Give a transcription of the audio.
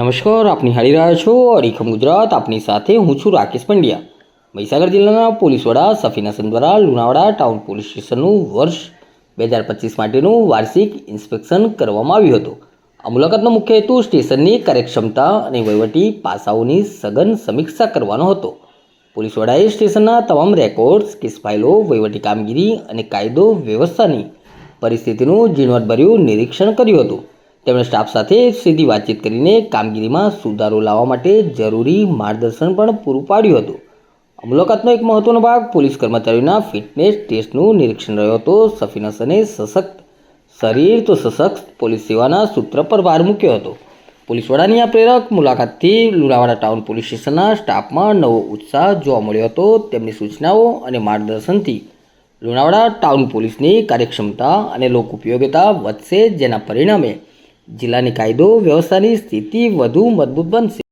નમસ્કાર આપ નિહાળી રહ્યા છો અડીખમ ગુજરાત, આપની સાથે હું છું રાકેશ પંડ્યા. મહીસાગર જિલ્લાના પોલીસ વડા સફીન હસન દ્વારા લુણાવાડા ટાઉન પોલીસ સ્ટેશનનું વર્ષ બે હજાર પચીસ માટેનું વાર્ષિક ઇન્સ્પેક્શન કરવામાં આવ્યું હતું. આ મુલાકાતનો મુખ્ય હેતુ સ્ટેશનની કાર્યક્ષમતા અને વહીવટી પાસાઓની સઘન સમીક્ષા કરવાનો હતો. પોલીસ વડાએ સ્ટેશનના તમામ રેકોર્ડ્સ, કેસ ફાઇલો, વહીવટી કામગીરી અને કાયદો વ્યવસ્થાની પરિસ્થિતિનું ઝીણવટભર્યું નિરીક્ષણ કર્યું હતું. તેમણે સ્ટાફ સાથે સીધી વાતચીત કરીને કામગીરીમાં સુધારો લાવવા માટે જરૂરી માર્ગદર્શન પણ પૂરું પાડ્યું હતું. મુલાકાતનો એક મહત્વનો ભાગ, પોલીસ કર્મચારીઓના ફિટનેસ ટેસ્ટનું નિરીક્ષણ રહ્યો હતો. સફીનસને સશક્ત શરીર તો સશક્ત પોલીસ સેવાના સૂત્ર પર ભાર મૂક્યો હતો. પોલીસ વડાની આ પ્રેરક મુલાકાતથી લુણાવાડા ટાઉન પોલીસ સ્ટેશનના સ્ટાફમાં નવો ઉત્સાહ જોવા મળ્યો હતો. તેમની સૂચનાઓ અને માર્ગદર્શનથી લુણાવાડા ટાઉન પોલીસની કાર્યક્ષમતા અને લોક ઉપયોગિતા વધશે જેના પરિણામે જિલ્લાની કાયદો વ્યવસ્થાની સ્થિતિ વધુ મજબૂત બનશે.